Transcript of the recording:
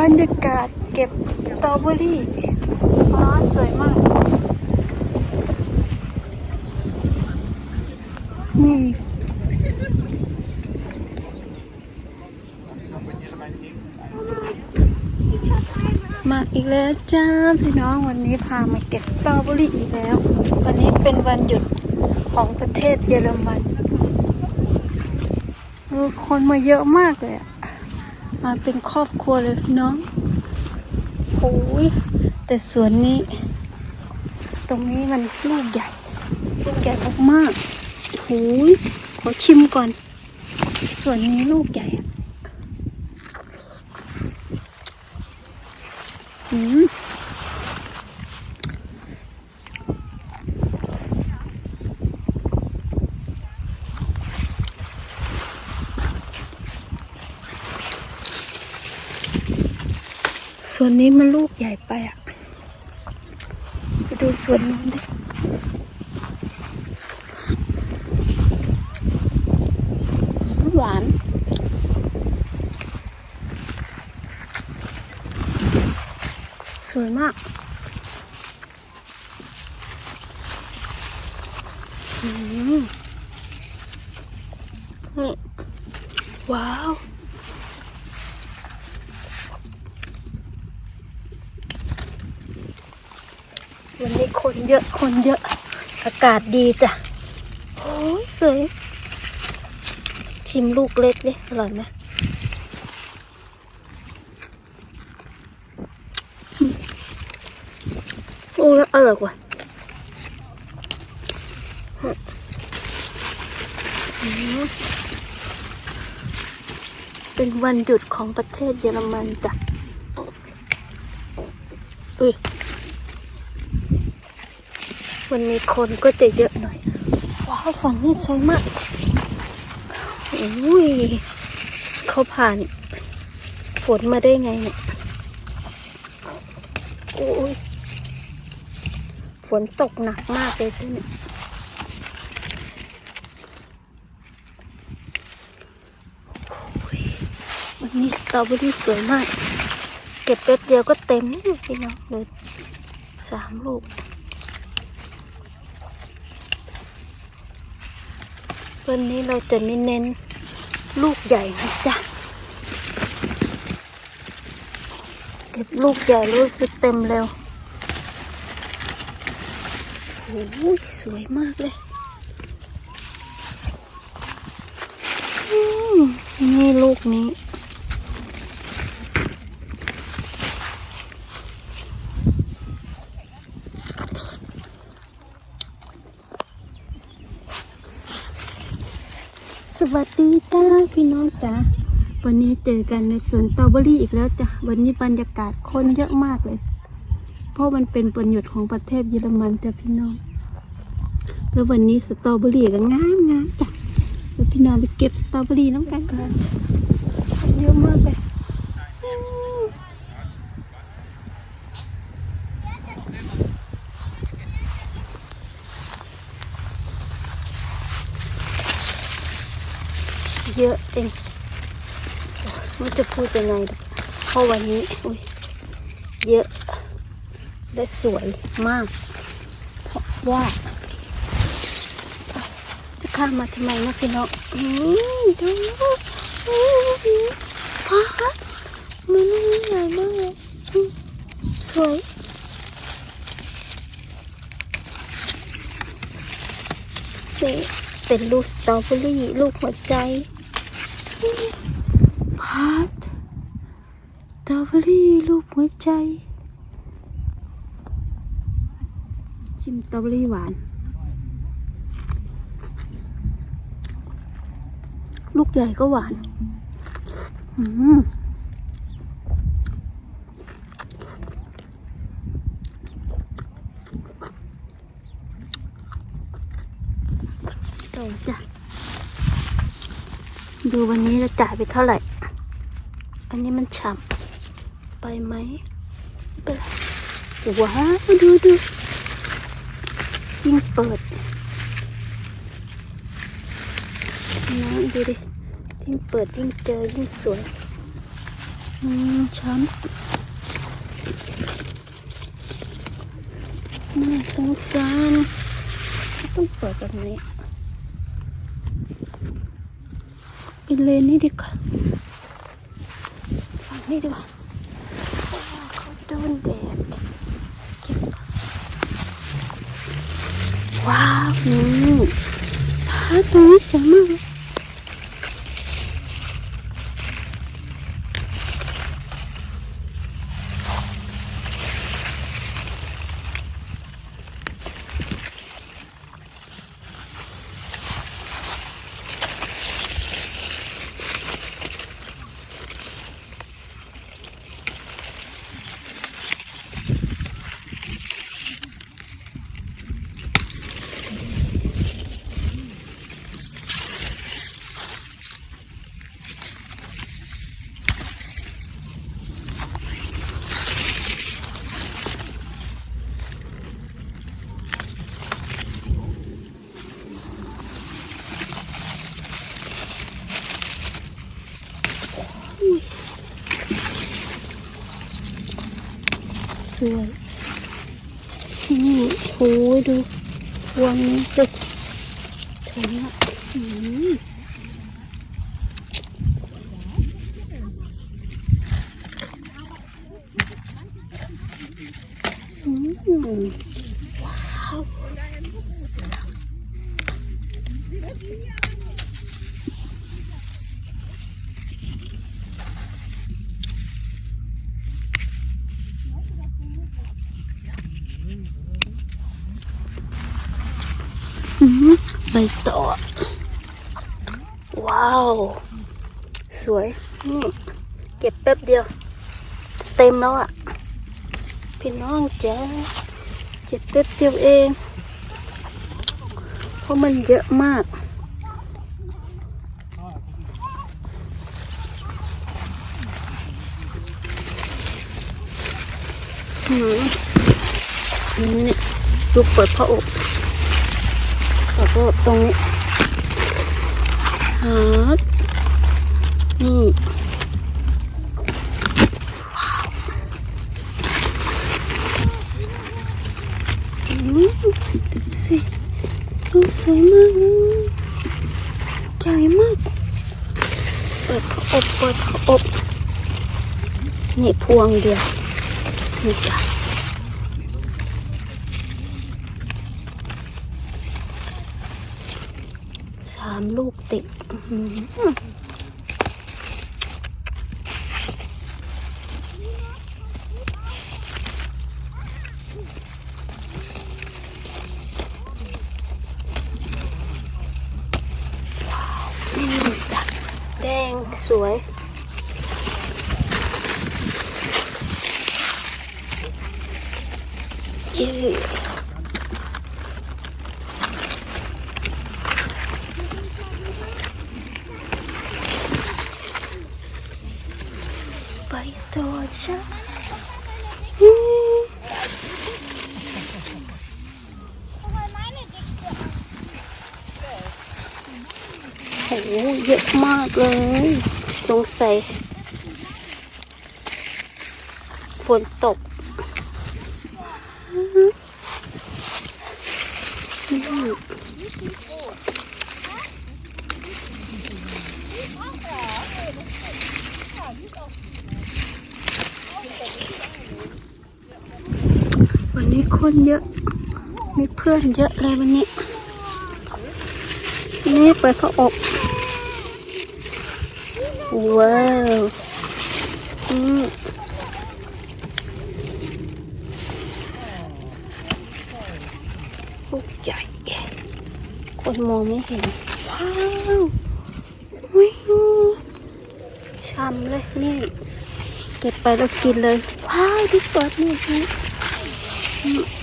บรรยากาศเก็บสตรอเบอรี่ฟ้าสวยมาก นี่มาอีกแล้วจ้าพี่น้องวันนี้พามาเก็บสตรอเบอรี่อีกแล้ว วันนี้เป็นวันหยุดของประเทศเยอรมัน เออคนมาเยอะมากเลยอะมาเป็นครอบครัวเลยพี่น้องโอ้ยแต่สวนนี้ ตรงนี้มันลูกใหญ่ลูกใหญ่มากๆโอ้ยขอชิมก่อน ส่วนนี้ลูกใหญ่อืม ส่วนนี้มันลูกใหญ่ไปอะ ไปดูส่วนนู้นดิหวานสวยมากอืมนี่ว้าว วันนี้คนเยอะคนเยอะ อากาศดีจ้ะโอ้ยสวยชิมลูกเล็กดิอร่อยไหมลูกแล้วอร่อยกว่าเป็นวันหยุดของประเทศเยอรมันจ้ะ อุ้ย วันนี้คนก็จะเยอะหน่อย ว้าวฝั่งนี้สวยมากอุ้ยเขาผ่านฝนมาได้ไงเนี่ยโอ้ยฝนตกหนักมากเลยที่เนี่ยโอ้ยวันนี้สตรอเบอรี่สวยมาก เก็บแป๊บเดียวก็เต็มพี่น้องเลยสามลูก วันนี้เราจะไม่เน้นลูกใหญ่นะจ๊ะ เก็บลูกใหญ่รู้สึกเต็มเร็วโอ้ยสวยมากเลย นี่ลูกนี้ วัสดีจ้าพี่น้องจ้าวันนี้เจอกันในสวนสตรอเบอรี่อีกแล้วจ้ะวันนี้บรรยากาศคนเยอะมากเลย เพราะมันเป็นประโยุดของประเทศเยอรมันจ้ะพี่น้อง แล้ววันนี้สตรอเบอรี่ก็งามงามจ้ะเดี๋ยวพี่น้องไปเก็บสตรอเบอรี่น้ำกันก่อนเยอะมากเลย เยอะจริงไมันจะพูดยังไงเพราะวันนี้อุ้ยเยอะ และสวยมาก เพราะว่าจะข้ามมาทำไมนะพี่น้องอืมดูอืมพามันใหญ่มากเลยสวยนี่เป็นลูกสตรอเบอรี่ ลูกหัวใจ พาร์ทสตรอเบรี่ลูกหัวใจชิมสตรอเบอรี่หวาน ลูกใหญ่ก็หวานอืมจ้ะดูวันนี้เราจ่ายไปเท่าไหร่ อันนี้มันฉ่ำไปไหมไม่เปว้าวดูดูยิ่งเปิดน้องดูดิยิ่งเปิดยิ่งเจอยิ่งสวยอืมช้ำน่าสงสารต้องเปิดแบบนี้ไปเลนนี่ดีกว่า นี้ดีกว่าเพราะว่าเขาโดนแดดเก็บก่อนว้าวนี่พาตรงนี้สวยมากเลย สวย นี่ โอ้ยดูพวงนี้ดูสวยมากอืมอืมว้าวอืมไป ต่อ ว้าว สวยนี่เก็บแป๊บเดียว เต็มแล้วอะ พี่น้องจ้าเจ็บแป๊บเดียวเอง เพราะมันเยอะมากอืมนี่ลูกเปิดพระอก เปิดพระอกตรงนี้ฮาร์ดนี่อืมดูสิดูสวยมากเลยใหญ่มาก เปิดพระอบเปิดพระอบ นี่พวงเดียวนี่จ้ะสามลูกติดว้าวแดงสวยเย้ไป ตัวฉันอืมโอ้โหเยอะมากเลยสงสัยฝนตกวันนี้ คนเยอะ มีเพื่อนเยอะเลยวันนี้ นี่เปิดพระอกว้าวอืมลูกใหญ่ คนมองไม่เห็น ว้าววิช้ำเลยนี่ เก็บไปแล้วกินเลย ว้าวดูเปิดนี่ ดูอืม